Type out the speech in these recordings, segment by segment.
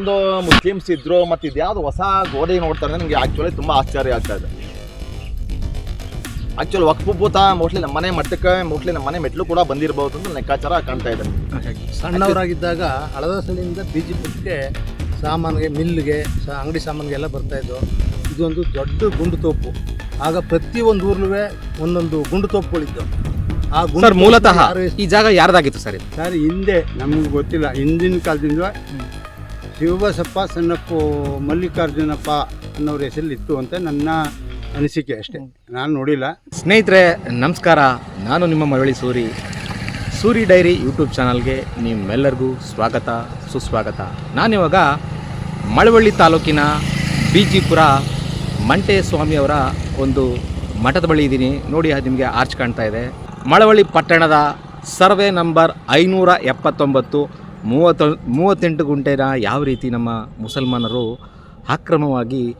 ಒಂದು ಮುಸ್ಲಿಮ್ಸ್ ಇದ್ರು ಮತ್ತು ಇದ್ಯಾವುದು ಹೊಸ ಗೋಡೆ ನೋಡ್ತಾರೆ ನನಗೆ ಆ್ಯಕ್ಚುಲಿ ತುಂಬ ಆಶ್ಚರ್ಯ ಆಗ್ತಾ ಇದೆ. ಆ್ಯಕ್ಚುಲಿ ವಕ್ಫುಭೂತ ಮೋಸ್ಟ್ಲಿ ನಮ್ಮ ಮನೆ ಮಟ್ಟಕ್ಕೆ ಮೋಸ್ಟ್ಲಿ ನಮ್ಮ ಮನೆ ಮೆಟ್ಲು ಕೂಡ ಬಂದಿರಬಹುದು ಅಂತ ಲೆಕ್ಕಾಚಾರ ಕಾಣ್ತಾ ಇದೆ ಸಣ್ಣವರಾಗಿದ್ದಾಗ ಹಳದಸಲಿಂದ ಬಿಜಿಪುರಕ್ಕೆ ಸಾಮಾನಿಗೆ ಮಿಲ್ಗೆ ಸ ಅಂಗಡಿ ಸಾಮಾನಿಗೆಲ್ಲ ಬರ್ತಾ ಇದ್ದು ಇದೊಂದು ದೊಡ್ಡ ಗುಂಡು ತೋಪು. ಆಗ ಪ್ರತಿಯೊಂದು ಊರ್ಲೂ ಒಂದೊಂದು ಗುಂಡು ತೋಪುಗಳಿದ್ದು ಆ ಗುಂಡು ಸರ್ ಮೂಲತಃ ಈ ಜಾಗ ಯಾರ್ದಾಗಿತ್ತು ಸರ್ ಸರ್ ಹಿಂದೆ ನಮಗೆ ಗೊತ್ತಿಲ್ಲ. ಹಿಂದಿನ ಕಾಲದಿಂದ ಶಿವಬಸಪ್ಪ ಸಣ್ಣಪ್ಪು ಮಲ್ಲಿಕಾರ್ಜುನಪ್ಪ ಅನ್ನೋರ ಹೆಸರಲ್ಲಿ ಇತ್ತು ಅಂತ ನನ್ನ ಅನಿಸಿಕೆ ಅಷ್ಟೇ. ನಾನು ನೋಡಿಲ್ಲ. ಸ್ನೇಹಿತರೆ, ನಮಸ್ಕಾರ. ನಾನು ನಿಮ್ಮ ಮರಳಿ ಸೂರಿ. ಸೂರಿ ಡೈರಿ ಯೂಟ್ಯೂಬ್ ಚಾನಲ್ಗೆ ನಿಮ್ಮೆಲ್ಲರಿಗೂ ಸ್ವಾಗತ, ಸುಸ್ವಾಗತ. ನಾನಿವಾಗ ಮಳವಳ್ಳಿ ತಾಲೂಕಿನ ಬಿಜಿಪುರ ಮಂಟೆ ಸ್ವಾಮಿಯವರ ಒಂದು ಮಠದ ಬಳಿ ಇದ್ದೀನಿ. ನೋಡಿ, ಅದು ನಿಮಗೆ ಆರ್ಚ್ ಕಾಣ್ತಾ ಇದೆ. ಮಳವಳ್ಳಿ ಪಟ್ಟಣದ ಸರ್ವೆ ನಂಬರ್ ಐನೂರ ಎಪ್ಪತ್ತೊಂಬತ್ತು. ಮೂವತ್ತೊ ಮೂವತ್ತೆಂಟು ಗುಂಟೆನ ಯಾವ ರೀತಿ ನಮ್ಮ ಮುಸಲ್ಮಾನರು ಅಕ್ರಮವಾಗಿ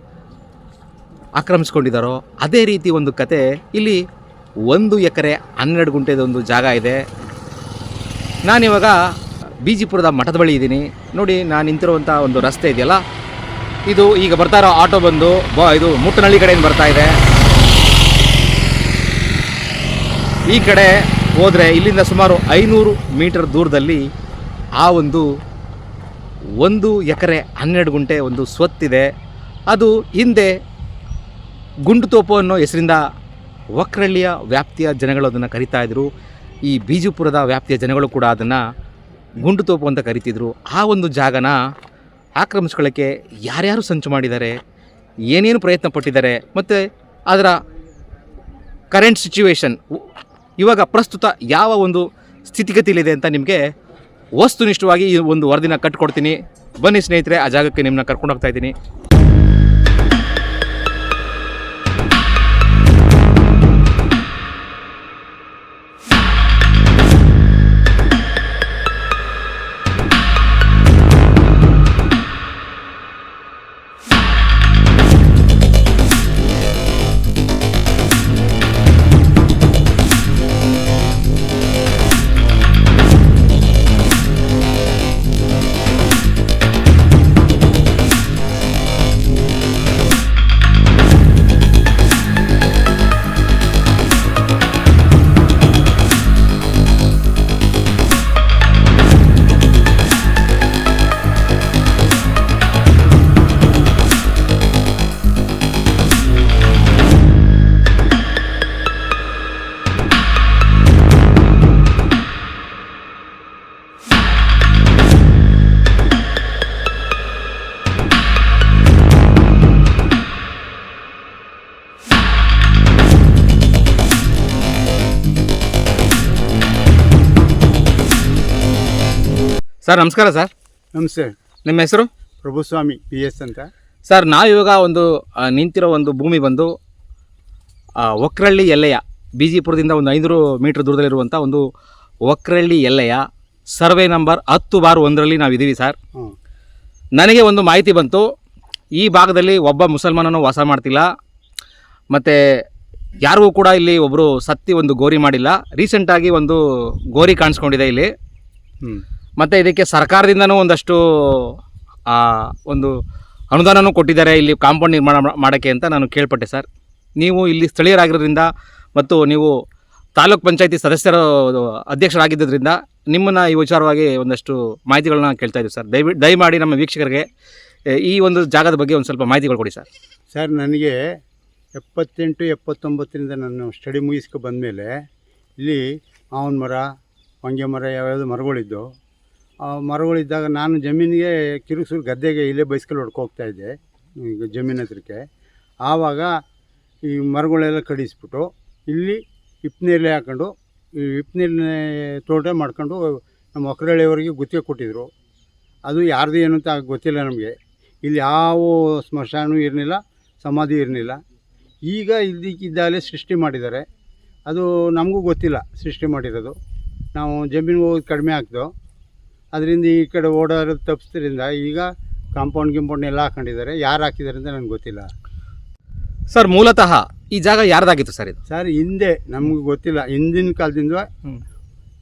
ಆಕ್ರಮಿಸ್ಕೊಂಡಿದ್ದಾರೋ ಅದೇ ರೀತಿ ಒಂದು ಕತೆ. ಇಲ್ಲಿ ಒಂದು ಎಕರೆ ಹನ್ನೆರಡು ಗುಂಟೆದ ಒಂದು ಜಾಗ ಇದೆ. ನಾನಿವಾಗ ಬಿಜಿಪುರದ ಮಠದ ಬಳಿ ಇದ್ದೀನಿ. ನೋಡಿ, ನಾನು ನಿಂತಿರುವಂಥ ಒಂದು ರಸ್ತೆ ಇದೆಯಲ್ಲ? ಇದು ಈಗ ಬರ್ತಾ ಇರೋ ಆಟೋ ಬಂದು, ಬ, ಇದು ಮುಟ್ಟನಹಳ್ಳಿ ಕಡೆಯಿಂದ ಬರ್ತಾ ಇದೆ. ಈ ಕಡೆ ಹೋದರೆ ಇಲ್ಲಿಂದ ಸುಮಾರು ಐನೂರು ಮೀಟರ್ ದೂರದಲ್ಲಿ ಆ ಒಂದು ಒಂದು ಎಕರೆ ಹನ್ನೆರಡು ಗುಂಟೆ ಒಂದು ಸ್ವತ್ತಿದೆ. ಅದು ಹಿಂದೆ ಗುಂಡುತೋಪು ಅನ್ನೋ ಹೆಸರಿಂದ ವಕ್ರಳ್ಳಿಯ ವ್ಯಾಪ್ತಿಯ ಜನಗಳು ಅದನ್ನು ಕರಿತಾ ಇದ್ದರು ಈ ಬೀಜಪುರದ ವ್ಯಾಪ್ತಿಯ ಜನಗಳು ಕೂಡ ಅದನ್ನು ಗುಂಡುತೋಪು ಅಂತ ಕರಿತಿದ್ರು. ಆ ಒಂದು ಜಾಗನ ಆಕ್ರಮಿಸ್ಕೊಳ್ಳೋಕ್ಕೆ ಯಾರ್ಯಾರು ಸಂಚು ಮಾಡಿದ್ದಾರೆ, ಏನೇನು ಪ್ರಯತ್ನ ಪಟ್ಟಿದ್ದಾರೆ, ಮತ್ತು ಅದರ ಕರೆಂಟ್ ಸಿಚುವೇಶನ್ ಇವಾಗ ಪ್ರಸ್ತುತ ಯಾವ ಒಂದು ಸ್ಥಿತಿಗತಿಲಿದೆ ಅಂತ ನಿಮಗೆ ವಸ್ತುನಿಷ್ಠವಾಗಿ ಈ ಒಂದು ವರದಿನ ಕಟ್ಕೊಡ್ತೀನಿ. ಬನ್ನಿ ಸ್ನೇಹಿತರೆ ಆ ಜಾಗಕ್ಕೆ ನಿಮ್ಮನ್ನ ಕರ್ಕೊಂಡು ಹೋಗ್ತಾ ಇದ್ದೀನಿ. ಸರ್ ನಮಸ್ಕಾರ ಸರ್. ನಮಸ್ತೆ. ನಿಮ್ಮ ಹೆಸರು? ಪ್ರಭುಸ್ವಾಮಿ ಪಿ ಎಸ್ ಅಂತ. ಸರ್ ನಾವಿವಾಗ ಒಂದು ಆ, ನಿಂತಿರೋ ಒಂದು ಭೂಮಿ ಬಂದು ಆ, ಒಕ್ರಳ್ಳಿ ಎಲ್ಲೆಯ ಬಿಜಿಪುರದಿಂದ ಒಂದು ಐನೂರು ಮೀಟ್ರ್ ದೂರದಲ್ಲಿರುವಂಥ ಒಂದು ಒಕ್ರಳ್ಳಿ ಎಲ್ಲೆಯ ಸರ್ವೆ ನಂಬರ್ ಹತ್ತು ಬಾರ್ ಒಂದರಲ್ಲಿ ನಾವಿದ್ದೀವಿ ಸರ್. ಹ್ಞೂ ನನಗೆ ಒಂದು ಮಾಹಿತಿ ಬಂತು. ಈ ಭಾಗದಲ್ಲಿ ಒಬ್ಬ ಮುಸಲ್ಮಾನನು ವಾಸ ಮಾಡ್ತಿಲ್ಲ. ಮತ್ತು ಯಾರಿಗೂ ಕೂಡ ಇಲ್ಲಿ ಒಬ್ಬರು ಸತ್ತಿ ಒಂದು ಗೋರಿ ಮಾಡಿಲ್ಲ. ರೀಸೆಂಟಾಗಿ ಒಂದು ಗೋರಿ ಕಾಣಿಸ್ಕೊಂಡಿದೆ ಇಲ್ಲಿ. ಹ್ಞೂ ಮತ್ತು ಇದಕ್ಕೆ ಸರ್ಕಾರದಿಂದನೂ ಒಂದಷ್ಟು ಒಂದು ಅನುದಾನನೂ ಕೊಟ್ಟಿದ್ದಾರೆ ಇಲ್ಲಿ ಕಾಂಪೌಂಡ್ ನಿರ್ಮಾಣ ಮಾಡೋಕ್ಕೆ ಅಂತ ನಾನು ಕೇಳ್ಪಟ್ಟೆ ಸರ್. ನೀವು ಇಲ್ಲಿ ಸ್ಥಳೀಯರಾಗಿರೋದ್ರಿಂದ ಮತ್ತು ನೀವು ತಾಲೂಕ್ ಪಂಚಾಯತಿ ಸದಸ್ಯರ ಅಧ್ಯಕ್ಷರಾಗಿದ್ದರಿಂದ ನಿಮ್ಮನ್ನು ಈ ವಿಚಾರವಾಗಿ ಒಂದಷ್ಟು ಮಾಹಿತಿಗಳನ್ನ ಕೇಳ್ತಾ ಇದ್ದೀವಿ ಸರ್. ದಯವಿ, ದಯಮಾಡಿ ನಮ್ಮ ವೀಕ್ಷಕರಿಗೆ ಈ ಒಂದು ಜಾಗದ ಬಗ್ಗೆ ಒಂದು ಸ್ವಲ್ಪ ಮಾಹಿತಿಗಳು ಕೊಡಿ ಸರ್. ಸರ್, ನನಗೆ ಎಪ್ಪತ್ತೆಂಟು, ಎಪ್ಪತ್ತೊಂಬತ್ತರಿಂದ ನಾನು ಸ್ಟಡಿ ಮುಗಿಸ್ಕೊ ಬಂದಮೇಲೆ ಇಲ್ಲಿ ಮಾವಿನ ಮರ ಹೊಂಗೆ ಮರ ಯಾವ್ಯಾವುದು ಮರಗಳಿದ್ದು ಮರಗಳಿದ್ದಾಗ ನಾನು ಜಮೀನಿಗೆ ಕಿರುಸೂರು ಗದ್ದೆಗೆ ಇಲ್ಲೇ ಬೈಸ್ಕಲ್ ಹೊಡ್ಕೊ ಹೋಗ್ತಾ ಇದ್ದೆ, ಈಗ ಜಮೀನು ಹತ್ರಕ್ಕೆ. ಆವಾಗ ಈ ಮರಗಳೆಲ್ಲ ಕಡಿಸ್ಬಿಟ್ಟು ಇಲ್ಲಿ ಹಿಪ್ನೇಲೆ ಹಾಕೊಂಡು, ಈ ಹಿಪ್ನೇಲೆ ತೋಟ ಮಾಡ್ಕೊಂಡು ನಮ್ಮ ಒಕ್ಕರಳ್ಳಿಯವರಿಗೆ ಗುತ್ತಿಗೆ ಕೊಟ್ಟಿದ್ದರು ಅದು ಯಾರ್ದು ಏನು ಅಂತ ಗೊತ್ತಿಲ್ಲ ನಮಗೆ. ಇಲ್ಲಿ ಯಾವ ಸ್ಮಶಾನೂ ಇರಲಿಲ್ಲ, ಸಮಾಧಿ ಇರಲಿಲ್ಲ. ಈಗ ಇದ್ದಕ್ಕಿದ್ದಾಗಲೇ ಸೃಷ್ಟಿ ಮಾಡಿದ್ದಾರೆ. ಅದು ನಮಗೂ ಗೊತ್ತಿಲ್ಲ ಸೃಷ್ಟಿ ಮಾಡಿರೋದು. ನಾವು ಜಮೀನು ಹೋಗೋದು ಕಡಿಮೆ ಆಗ್ತು ಅದರಿಂದ ಈ ಕಡೆ ಓಡಾಡೋದು ತಪ್ಪಿಸ್ದ್ರಿಂದ ಈಗ ಕಾಂಪೌಂಡ್ ಗಿಂಪೌಂಡ್ ಎಲ್ಲ ಹಾಕೊಂಡಿದ್ದಾರೆ. ಯಾರು ಹಾಕಿದ್ದಾರೆ ಅಂತ ನನಗೆ ಗೊತ್ತಿಲ್ಲ. ಸರ್ ಮೂಲತಃ ಈ ಜಾಗ ಯಾರ್ದಾಗಿತ್ತು ಸರ್ ಇದು? ಸರ್ ಹಿಂದೆ ನಮಗೆ ಗೊತ್ತಿಲ್ಲ. ಹಿಂದಿನ ಕಾಲದಿಂದ.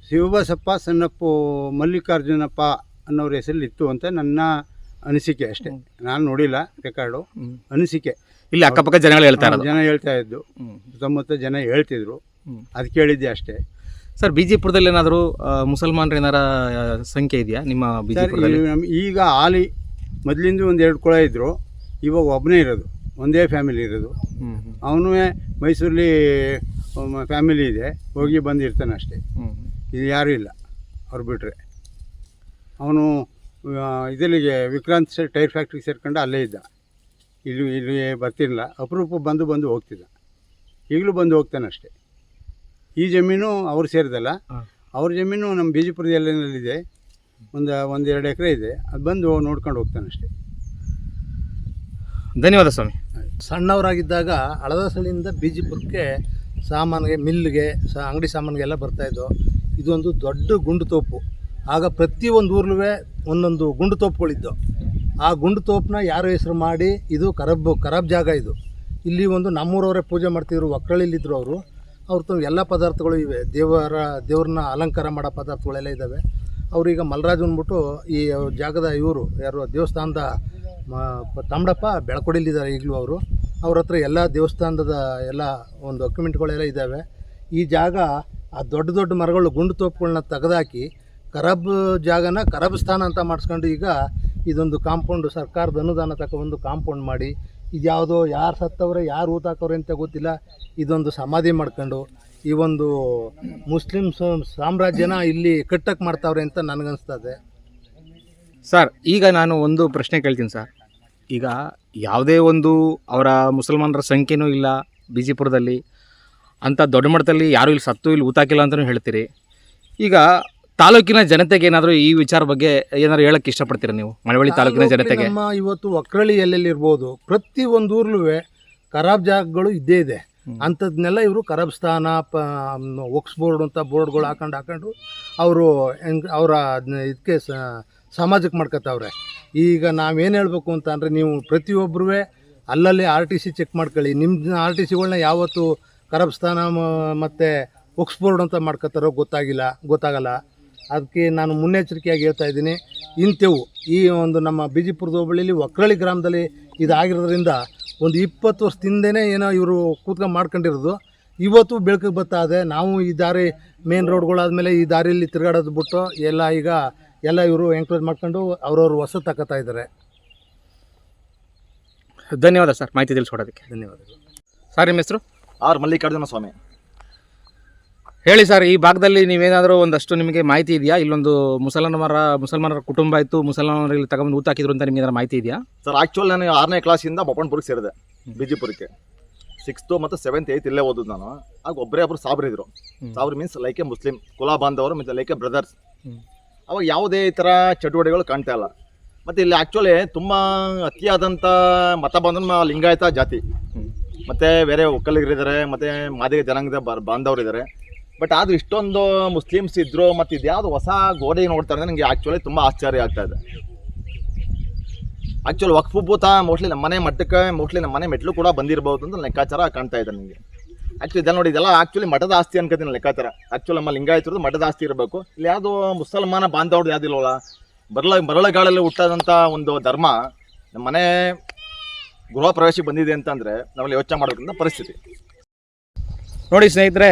ಶಿವಬಸಪ್ಪ ಸಣ್ಣಪ್ಪ ಮಲ್ಲಿಕಾರ್ಜುನಪ್ಪ ಅನ್ನೋರ ಹೆಸರಲ್ಲಿ ಇತ್ತು ಅಂತ ನನ್ನ ಅನಿಸಿಕೆ ಅಷ್ಟೇ. ನಾನು ನೋಡಿಲ್ಲ ರೆಕಾರ್ಡು. ಅನಿಸಿಕೆ. ಇಲ್ಲಿ ಅಕ್ಕಪಕ್ಕ ಜನಗಳು ಹೇಳ್ತಾರೆ ಜನ ಹೇಳ್ತಾ ಇದ್ದು. ಸುತ್ತಮುತ್ತ ಜನ ಹೇಳ್ತಿದ್ರು. ಅದು ಕೇಳಿದ್ದೆ ಅಷ್ಟೇ. ಸರ್ ಬಿಜಿಪುರದಲ್ಲಿ ಏನಾದರೂ ಮುಸಲ್ಮಾನರ ಏನಾರ ಸಂಖ್ಯೆ ಇದೆಯಾ? ನಿಮ್ಮ ಬಿಜೆಪಿ ನಮ್- ಈಗ ಆಲಿ ಮೊದಲಿಂದ ಒಂದು ಎರಡು ಕೊಳ ಇದ್ದರು ಇವಾಗ ಒಬ್ಬನೇ ಇರೋದು ಒಂದೇ ಫ್ಯಾಮಿಲಿ ಇರೋದು. ಅವನು ಮೈಸೂರಲ್ಲಿ ಫ್ಯಾಮಿಲಿ ಇದೆ ಹೋಗಿ ಬಂದಿರ್ತಾನೆ ಅಷ್ಟೇ. ಇದು ಯಾರೂ ಇಲ್ಲ ಅವ್ರು ಬಿಟ್ಟರೆ ಅವನು ಇದರಲ್ಲಿಗೆ ವಿಕ್ರಾಂತ್ ಸೆ- ಟೈರ್ ಫ್ಯಾಕ್ಟ್ರಿಗೆ ಸೇರ್ಕೊಂಡು ಅಲ್ಲೇ ಇದ್ದ. ಇಲ್ಲಿ ಇಲ್ಲಿ ಬರ್ತಿರಲಿಲ್ಲ ಅಪರೂಪ ಬಂದು ಬಂದು ಹೋಗ್ತಿದ್ದ. ಈಗಲೂ ಬಂದು ಹೋಗ್ತಾನೆ ಅಷ್ಟೇ. ಈ ಜಮೀನು ಅವ್ರು ಸೇರಿದಲ್ಲ. ಅವ್ರ ಜಮೀನು ನಮ್ಮ ಬಿಜಿಪುರದ ಎಲ್ಲೆನಲ್ಲಿದೆ ಒಂದು ಒಂದು ಎರಡು ಎಕರೆ ಇದೆ. ಅದು ಬಂದು ನೋಡ್ಕೊಂಡು ಹೋಗ್ತಾನೆ ಅಷ್ಟೇ. ಧನ್ಯವಾದ ಸ್ವಾಮಿ. ಸಣ್ಣವರಾಗಿದ್ದಾಗ ಹಳದಸಳಿಯಿಂದ ಬಿಜಿಪುರಕ್ಕೆ ಸಾಮಾನಿಗೆ ಮಿಲ್ಗೆ ಸ ಅಂಗಡಿ ಸಾಮಾನಿಗೆಲ್ಲ ಬರ್ತಾಯಿದ್ದು ಇದೊಂದು ದೊಡ್ಡ ಗುಂಡು ತೋಪು. ಆಗ ಪ್ರತಿಯೊಂದು ಊರ್ಲೂ ಒಂದೊಂದು ಗುಂಡು ತೋಪುಗಳಿದ್ದು ಆ ಗುಂಡು ತೋಪನ್ನ ಯಾರು ಹೆಸರು ಮಾಡಿ ಇದು ಕರಬ್ ಕರಬ್ ಜಾಗ ಇದು. ಇಲ್ಲಿ ಒಂದು ನಮ್ಮೂರವರೇ ಪೂಜೆ ಮಾಡ್ತಿದ್ರು ಒಕ್ಕಳಿಲಿದ್ರು ಅವರು. ಅವ್ರ ಎಲ್ಲ ಪದಾರ್ಥಗಳು ಇವೆ. ದೇವರ, ದೇವ್ರನ್ನ ಅಲಂಕಾರ ಮಾಡೋ ಪದಾರ್ಥಗಳೆಲ್ಲ ಇದ್ದಾವೆ ಅವ್ರೀಗ ಮಲ್ರಾಜ್ ಅಂದ್ಬಿಟ್ಟು ಈ ಜಾಗದ ಇವರು, ಯಾರು ದೇವಸ್ಥಾನದ ತಮ್ಮಡಪ್ಪ ಬೆಳಕೊಡಿಲಿದ್ದಾರೆ ಈಗಲೂ ಅವರು. ಅವ್ರ ಹತ್ರ ಎಲ್ಲ ದೇವಸ್ಥಾನದ ಎಲ್ಲ ಒಂದು ಡಾಕ್ಯುಮೆಂಟ್ಗಳೆಲ್ಲ ಇದ್ದಾವೆ ಈ ಜಾಗ ಆ ದೊಡ್ಡ ದೊಡ್ಡ ಮರಗಳು ಗುಂಡು ತೋಪುಗಳನ್ನ ತೆಗೆದಾಕಿ ಕರಬ್ ಜಾಗನ ಕರಬ್ ಸ್ಥಾನ ಅಂತ ಮಾಡಿಸ್ಕೊಂಡು ಈಗ ಇದೊಂದು ಕಾಂಪೌಂಡ್, ಸರ್ಕಾರದ ಅನುದಾನ ತಗೊಬಂದು ಕಾಂಪೌಂಡ್ ಮಾಡಿ ಇದ್ಯಾವುದೋ ಯಾರು ಸತ್ತವ್ರೆ, ಯಾರು ಊತಾಕವ್ರೆ ಅಂತ ಗೊತ್ತಿಲ್ಲ. ಇದೊಂದು ಸಮಾಧಿ ಮಾಡ್ಕೊಂಡು ಈ ಒಂದು ಮುಸ್ಲಿಂ ಸಾಮ್ರಾಜ್ಯನ ಇಲ್ಲಿ ಕಟ್ಟಕ್ಕೆ ಮಾಡ್ತಾವ್ರೆ ಅಂತ ನನಗನ್ಸ್ತದೆ. ಸರ್, ಈಗ ನಾನು ಒಂದು ಪ್ರಶ್ನೆ ಕೇಳ್ತೀನಿ ಸರ್. ಈಗ ಯಾವುದೇ ಒಂದು ಅವರ ಮುಸಲ್ಮಾನರ ಸಂಖ್ಯೆನೂ ಇಲ್ಲ ಬಿಜಿಪುರದಲ್ಲಿ. ಅಂಥ ದೊಡ್ಡ ಮಟ್ಟದಲ್ಲಿ ಯಾರೂ ಇಲ್ಲಿ ಸತ್ತು, ಇಲ್ಲಿ ಊತಾಕಿಲ್ಲ ಅಂತಲೂ ಹೇಳ್ತೀರಿ. ಈಗ ತಾಲೂಕಿನ ಜನತೆಗೆ ಏನಾದರೂ ಈ ವಿಚಾರ ಬಗ್ಗೆ ಏನಾದರೂ ಹೇಳಕ್ಕೆ ಇಷ್ಟಪಡ್ತೀರಾ ನೀವು? ಮಳವಳ್ಳಿ ತಾಲೂಕಿನ ಜನತೆಗೆ? ನಮ್ಮ ಇವತ್ತು ಒಕ್ರಳಿ ಎಲ್ಲೆಲ್ಲಿ ಇರ್ಬೋದು ಪ್ರತಿ ಒಂದು ಊರ್ಲೂ ಖರಾಬ್ ಜಾಗಗಳು ಇದ್ದೇ ಇದೆ. ಅಂಥದ್ನೆಲ್ಲ ಇವರು ಖರಾಬ್ ಸ್ಥಾನ ಪ ಒಕ್ಸ್ ಬೋರ್ಡ್ ಅಂತ ಬೋರ್ಡ್ಗಳು ಹಾಕೊಂಡು ಹಾಕೊಂಡು ಅವರು ಹೆಂಗ್ ಅವರ ಇದಕ್ಕೆ ಸಮಾಜಕ್ಕೆ ಮಾಡ್ಕೊತಾವ್ರೆ ಈಗ ನಾವೇನು ಹೇಳಬೇಕು ಅಂತ ಅಂದರೆ ನೀವು ಪ್ರತಿಯೊಬ್ಬರೂ ಅಲ್ಲಲ್ಲಿ ಆರ್ ಟಿ ಸಿ ಚೆಕ್ ಮಾಡ್ಕೊಳ್ಳಿ. ನಿಮ್ಮ ಆರ್ ಟಿ ಸಿಗಳನ್ನ ಯಾವತ್ತು ಖರಾಬ್ ಸ್ಥಾನ ಮತ್ತು ಒಕ್ಸ್ ಬೋರ್ಡ್ ಅಂತ ಮಾಡ್ಕೊತಾರೋ ಗೊತ್ತಾಗಿಲ್ಲ ಗೊತ್ತಾಗಲ್ಲ. ಅದಕ್ಕೆ ನಾನು ಮುನ್ನೆಚ್ಚರಿಕೆಯಾಗಿ ಹೇಳ್ತಾ ಇದ್ದೀನಿ. ಇಂತೆವು ಈ ಒಂದು ನಮ್ಮ ಬಿಜಿಪುರದ ಹೋಬಳಿಲಿ ಒಕ್ರಳಿ ಗ್ರಾಮದಲ್ಲಿ ಇದಾಗಿರೋದ್ರಿಂದ ಒಂದು ಇಪ್ಪತ್ತು ವರ್ಷದಿಂದನೇ ಏನೋ ಇವರು ಕೂತ್ಕೊಂಡು ಮಾಡ್ಕೊಂಡಿರೋದು. ಇವತ್ತು ಬೆಳಕಿಗೆ ಬರ್ತಾ ಇದೆ. ನಾವು ಈ ದಾರಿ ಮೇನ್ ರೋಡ್ಗಳಾದಮೇಲೆ ಈ ದಾರಿಯಲ್ಲಿ ತಿರುಗಾಡೋದು ಬಿಟ್ಟು ಎಲ್ಲ ಈಗ ಎಲ್ಲ ಇವರು ಎಂಕರೇಜ್ ಮಾಡ್ಕೊಂಡು ಅವ್ರವ್ರ ಹೊಸ ತಗೋತಾ ಇದ್ದಾರೆ. ಧನ್ಯವಾದ ಸರ್. ಮಾಹಿತಿ ತಿಳಿಸ್ಕೊಡೋದಕ್ಕೆ. ಧನ್ಯವಾದಗಳು. ಸರ್ ನಿಮ್ಮ ಹೆಸರು? ಆರ್ ಮಲ್ಲಿಕಾರ್ಜುನ ಸ್ವಾಮಿ. ಹೇಳಿ ಸರ್ ಈ ಭಾಗದಲ್ಲಿ ನೀವೇನಾದರೂ ಒಂದಷ್ಟು ನಿಮಗೆ ಮಾಹಿತಿ ಇದೆಯಾ? ಇಲ್ಲೊಂದು ಮುಸಲ್ಮಾನರ ಮುಸಲ್ಮಾನರ ಕುಟುಂಬ ಇತ್ತು ಮುಸಲ್ಮಾನರಲ್ಲಿ ತಗೊಂಡು ಊತಾಕಿದ್ರು ಅಂತ ನಿಮಗೆ ಏನಾದ್ರು ಮಾಹಿತಿ ಇದೆಯಾ? ಸರ್ ಆ್ಯಕ್ಚುಲಿ ನಾನು ಆರನೇ ಕ್ಲಾಸಿಂದ ಬಪ್ಪಣ್ಪುರಕ್ಕೆ ಸೇರಿದೆ ಬಿಜಿಪುರಕ್ಕೆ ಸಿಕ್ಸ್ತು ಮತ್ತು ಸೆವೆಂತ್ ಏಯ್ತ್ ಇಲ್ಲೇ ಓದೋದು ನಾನು. ಆಗ ಒಬ್ಬರೇ ಒಬ್ಬರು ಸಾಬ್ರಿದ್ರು. ಸಾಬ್ರಿ ಮೀನ್ಸ್ ಲೈಕ್ ಎ ಮುಸ್ಲಿಂ ಕುಲಾ ಬಾಂಧವರು ಮತ್ತು ಲೈಕ್ ಎ ಬ್ರದರ್ಸ್. ಅವಾಗ ಯಾವುದೇ ಈ ಥರ ಚಟುವಟಿಕೆಗಳು ಕಾಣ್ತಾ ಇಲ್ಲ. ಮತ್ತು ಇಲ್ಲಿ ಆ್ಯಕ್ಚುಲಿ ತುಂಬ ಅತಿಯಾದಂಥ ಮತ ಬಂಧನ ಲಿಂಗಾಯತ ಜಾತಿ. ಮತ್ತು ಬೇರೆ ಒಕ್ಕಲಿಗರಿದ್ದಾರೆ ಮತ್ತು ಮಾದಿಗ ಜನಾಂಗದ ಬ ಬಾಂಧವರು ಇದ್ದಾರೆ ಬಟ್ ಆದರೂ ಇಷ್ಟೊಂದು ಮುಸ್ಲಿಮ್ಸ್ ಇದ್ದರು ಮತ್ತು ಇದ್ಯಾವುದು ಹೊಸ ಗೋಡೆ ನೋಡ್ತಾರೆ ನನಗೆ ಆ್ಯಕ್ಚುಲಿ ತುಂಬ ಆಶ್ಚರ್ಯ ಆಗ್ತಾ ಇದೆ. ಆ್ಯಕ್ಚುಲಿ ವಕ್ಫುಭೂತ ಮೋಸ್ಟ್ಲಿ ನಮ್ಮ ಮನೆ ಮಟ್ಟಕ್ಕೆ ಮೋಸ್ಟ್ಲಿ ನಮ್ಮ ಮನೆ ಮೆಟ್ಲು ಕೂಡ ಬಂದಿರಬಹುದು ಅಂತ ಲೆಕ್ಕಾಚಾರ ಕಾಣ್ತಾ ಇದೆ ನನಗೆ ಆಕ್ಚುಲಿ ಇದೆಲ್ಲ ನೋಡಿ, ಇದೆಲ್ಲ ಆಕ್ಚುಲಿ ಮಠದ ಆಸ್ತಿ ಅನ್ಕೋತೀನಿ ಲೆಕ್ಕಾಚಾರ. ಆ್ಯಕ್ಚುಲಿ ನಮ್ಮ ಲಿಂಗಾಯತರದ್ದು ಮಠದ ಆಸ್ತಿ ಇರಬೇಕು. ಇಲ್ಲಿ ಯಾವುದೋ ಮುಸಲ್ಮಾನ ಬಾಂಧವ್ರದ್ದು ಯಾವುದಿಲ್ವಲ್ಲ ಬರಲ ಬರಳಗಾಳಲ್ಲಿ ಹುಟ್ಟದಂಥ ಒಂದು ಧರ್ಮ ನಮ್ಮ ಮನೆ ಗೃಹ ಪ್ರವೇಶಕ್ಕೆ ಬಂದಿದೆ ಅಂತಂದರೆ ನಾವಲ್ಲಿ ಯೋಚನೆ ಮಾಡಬೇಕಂತ ಪರಿಸ್ಥಿತಿ. ನೋಡಿ ಸ್ನೇಹಿತರೆ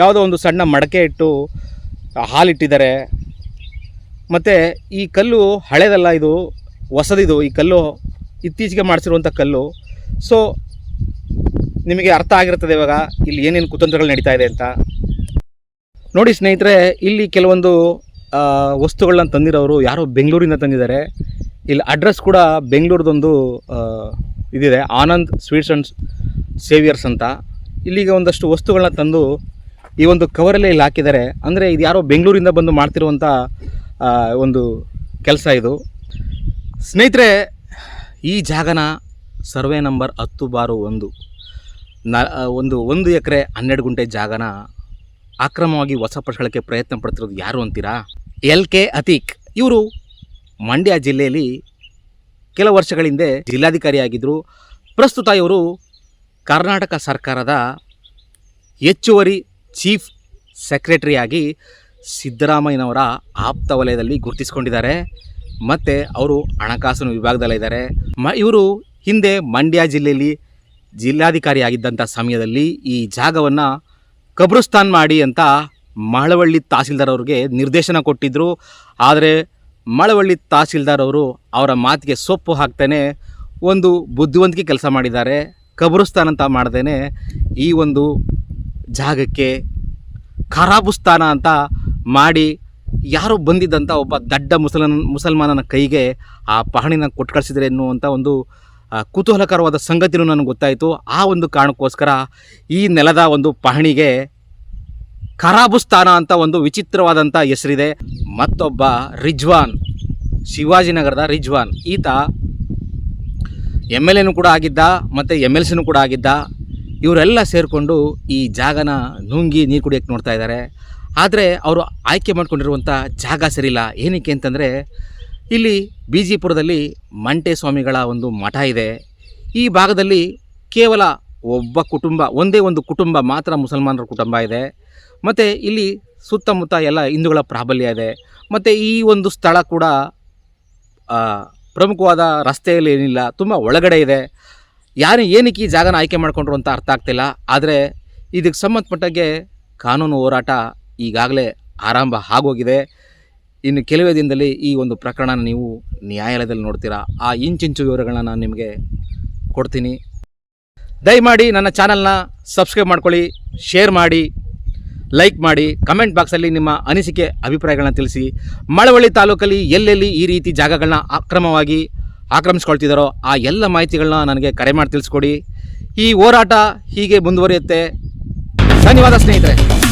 ಯಾವುದೋ ಒಂದು ಸಣ್ಣ ಮಡಕೆ ಇಟ್ಟು ಹಾಲಿಟ್ಟಿದ್ದಾರೆ. ಮತ್ತು ಈ ಕಲ್ಲು ಹಳೇದಲ್ಲ, ಇದು ಹೊಸದಿದು. ಈ ಕಲ್ಲು ಇತ್ತೀಚೆಗೆ ಮಾಡಿಸಿರುವಂಥ ಕಲ್ಲು. ಸೊ ನಿಮಗೆ ಅರ್ಥ ಆಗಿರ್ತದೆ ಇವಾಗ ಇಲ್ಲಿ ಏನೇನು ಕುತಂತ್ರಗಳು ನಡೀತಾ ಇದೆ ಅಂತ. ನೋಡಿ ಸ್ನೇಹಿತರೆ, ಇಲ್ಲಿ ಕೆಲವೊಂದು ವಸ್ತುಗಳನ್ನ ತಂದಿರೋರು ಯಾರೋ ಬೆಂಗಳೂರಿಂದ ತಂದಿದ್ದಾರೆ. ಇಲ್ಲಿ ಅಡ್ರೆಸ್ ಕೂಡ ಬೆಂಗಳೂರದೊಂದು ಇದಿದೆ. ಆನಂದ್ ಸ್ವೀಟ್ಸ್ ಆ್ಯಂಡ್ ಸೇವಿಯರ್ಸ್ ಅಂತ. ಇಲ್ಲಿಗೆ ಒಂದಷ್ಟು ವಸ್ತುಗಳನ್ನ ತಂದು ಈ ಒಂದು ಕವರಲ್ಲೇ ಇಲ್ಲಿ ಹಾಕಿದ್ದಾರೆ. ಅಂದರೆ ಇದು ಯಾರೋ ಬೆಂಗಳೂರಿಂದ ಬಂದು ಮಾಡ್ತಿರುವಂಥ ಒಂದು ಕೆಲಸ ಇದು. ಸ್ನೇಹಿತರೆ, ಈ ಜಾಗನ ಸರ್ವೆ ನಂಬರ್ ಹತ್ತು ಬಾರು ಒಂದು. ನ ಒಂದು ಒಂದು ಎಕರೆ ಹನ್ನೆರಡು ಗುಂಟೆ ಜಾಗನ ಅಕ್ರಮವಾಗಿ ವಶಪಡಿಸ್ಕೊಳ್ಳೋಕ್ಕೆ ಪ್ರಯತ್ನ ಪಡ್ತಿರೋದು ಯಾರು ಅಂತೀರಾ? L K Ateeq. ಇವರು ಮಂಡ್ಯ ಜಿಲ್ಲೆಯಲ್ಲಿ ಕೆಲ ವರ್ಷಗಳ ಹಿಂದೆ ಜಿಲ್ಲಾಧಿಕಾರಿಯಾಗಿದ್ದರು ಪ್ರಸ್ತುತ ಇವರು ಕರ್ನಾಟಕ ಸರ್ಕಾರದ ಹೆಚ್ಚುವರಿ ಚೀಫ್ ಸೆಕ್ರೆಟರಿಯಾಗಿ ಸಿದ್ದರಾಮಯ್ಯನವರ ಆಪ್ತ ವಲಯದಲ್ಲಿ ಗುರುತಿಸಿಕೊಂಡಿದ್ದಾರೆ. ಮತ್ತು ಅವರು ಹಣಕಾಸಿನ ವಿಭಾಗದಲ್ಲಿದ್ದಾರೆ ಮ, ಇವರು ಹಿಂದೆ ಮಂಡ್ಯ ಜಿಲ್ಲೆಯಲ್ಲಿ ಜಿಲ್ಲಾಧಿಕಾರಿಯಾಗಿದ್ದಂಥ ಸಮಯದಲ್ಲಿ ಈ ಜಾಗವನ್ನು ಕಬ್ರಿಸ್ತಾನ್ ಮಾಡಿ ಅಂತ ಮಳವಳ್ಳಿ ತಹಸೀಲ್ದಾರ್ ಅವ್ರಿಗೆ ನಿರ್ದೇಶನ ಕೊಟ್ಟಿದ್ದರು ಆದರೆ ಮಳವಳ್ಳಿ ತಹಸೀಲ್ದಾರ್ ಅವರು ಅವರ ಮಾತಿಗೆ ಸೊಪ್ಪು ಹಾಕ್ತೇನೆ, ಒಂದು ಬುದ್ಧಿವಂತಿಕೆ ಕೆಲಸ ಮಾಡಿದ್ದಾರೆ. ಕಬ್ರಿಸ್ತಾನ್ ಅಂತ ಮಾಡ್ದೇ ಈ ಒಂದು ಜಾಗಕ್ಕೆ ಖರಾಬುಸ್ತಾನ ಅಂತ ಮಾಡಿ ಯಾರು ಬಂದಿದ್ದಂಥ ಒಬ್ಬ ದಡ್ಡ ಮುಸಲನ್, ಮುಸಲ್ಮಾನನ ಕೈಗೆ ಆ ಪಹಣಿನ ಕೊಟ್ಟು ಕಳಿಸಿದ್ರೆ ಎನ್ನುವಂಥ ಒಂದು ಕುತೂಹಲಕರವಾದ ಸಂಗತಿನೂ ನನಗೆ ಗೊತ್ತಾಯಿತು. ಆ ಒಂದು ಕಾರಣಕ್ಕೋಸ್ಕರ ಈ ನೆಲದ ಒಂದು ಪಹಣಿಗೆ ಖರಾಬುಸ್ತಾನ ಅಂತ ಒಂದು ವಿಚಿತ್ರವಾದಂಥ ಹೆಸರಿದೆ. ಮತ್ತೊಬ್ಬ ರಿಜ್ವಾನ್, ಶಿವಾಜಿನಗರದ ರಿಜ್ವಾನ್. ಈತ ಎಂ ಎಲ್ ಎನೂ ಕೂಡ ಆಗಿದ್ದ, ಮತ್ತು ಎಂ ಎಲ್ ಸಿನೂ ಕೂಡ ಆಗಿದ್ದ. ಇವರೆಲ್ಲ ಸೇರಿಕೊಂಡು ಈ ಜಾಗನ ನುಂಗಿ ನೀರು ಕುಡಿಯೋಕ್ಕೆ ನೋಡ್ತಾ ಇದ್ದಾರೆ ಆದರೆ ಅವರು ಆಯ್ಕೆ ಮಾಡಿಕೊಂಡಿರುವಂಥ ಜಾಗ ಸರಿಯಿಲ್ಲ. ಏನಕ್ಕೆ ಅಂತಂದರೆ ಇಲ್ಲಿ ಬಿಜಿಪುರದಲ್ಲಿ ಮಂಟೆ ಸ್ವಾಮಿಗಳ ಒಂದು ಮಠ ಇದೆ. ಈ ಭಾಗದಲ್ಲಿ ಕೇವಲ ಒಬ್ಬ ಕುಟುಂಬ, ಒಂದೇ ಒಂದು ಕುಟುಂಬ ಮಾತ್ರ ಮುಸಲ್ಮಾನರ ಕುಟುಂಬ ಇದೆ. ಮತ್ತು ಇಲ್ಲಿ ಸುತ್ತಮುತ್ತ ಎಲ್ಲ ಹಿಂದೂಗಳ ಪ್ರಾಬಲ್ಯ ಇದೆ. ಮತ್ತು ಈ ಒಂದು ಸ್ಥಳ ಕೂಡ ಪ್ರಮುಖವಾದ ರಸ್ತೆಯಲ್ಲಿ ಏನಿಲ್ಲ, ತುಂಬ ಒಳಗಡೆ ಇದೆ. ಯಾರು ಏನಕ್ಕೆ ಈ ಜಾಗನ ಆಯ್ಕೆ ಮಾಡಿಕೊಂಡ್ರು ಅಂತ ಅರ್ಥ ಆಗ್ತಿಲ್ಲ. ಆದರೆ ಇದಕ್ಕೆ ಸಂಬಂಧಪಟ್ಟಾಗೆ ಕಾನೂನು ಹೋರಾಟ ಈಗಾಗಲೇ ಆರಂಭ ಆಗೋಗಿದೆ. ಇನ್ನು ಕೆಲವೇ ದಿನದಲ್ಲಿ ಈ ಒಂದು ಪ್ರಕರಣ ನೀವು ನ್ಯಾಯಾಲಯದಲ್ಲಿ ನೋಡ್ತೀರಾ. ಆ ಇಂಚಿಂಚು ವಿವರಗಳನ್ನ ನಾನು ನಿಮಗೆ ಕೊಡ್ತೀನಿ. ದಯಮಾಡಿ ನನ್ನ ಚಾನಲ್ನ ಸಬ್ಸ್ಕ್ರೈಬ್ ಮಾಡ್ಕೊಳ್ಳಿ, ಶೇರ್ ಮಾಡಿ, ಲೈಕ್ ಮಾಡಿ, ಕಮೆಂಟ್ ಬಾಕ್ಸಲ್ಲಿ ನಿಮ್ಮ ಅನಿಸಿಕೆ, ಅಭಿಪ್ರಾಯಗಳನ್ನ ತಿಳಿಸಿ. ಮಳವಳ್ಳಿ ತಾಲೂಕಲ್ಲಿ ಎಲ್ಲೆಲ್ಲಿ ಈ ರೀತಿ ಜಾಗಗಳನ್ನ ಅಕ್ರಮವಾಗಿ ಆಕ್ರಮಿಸ್ಕೊಳ್ತಿದ್ದಾರೋ ಆ ಎಲ್ಲ ಮಾಹಿತಿಗಳನ್ನ ನನಗೆ ಕರೆ ಮಾಡಿ ತಿಳಿಸ್ಕೊಡಿ. ಈ ಹೋರಾಟ ಹೀಗೆ ಮುಂದುವರಿಯುತ್ತೆ. ಧನ್ಯವಾದ ಸ್ನೇಹಿತರೆ.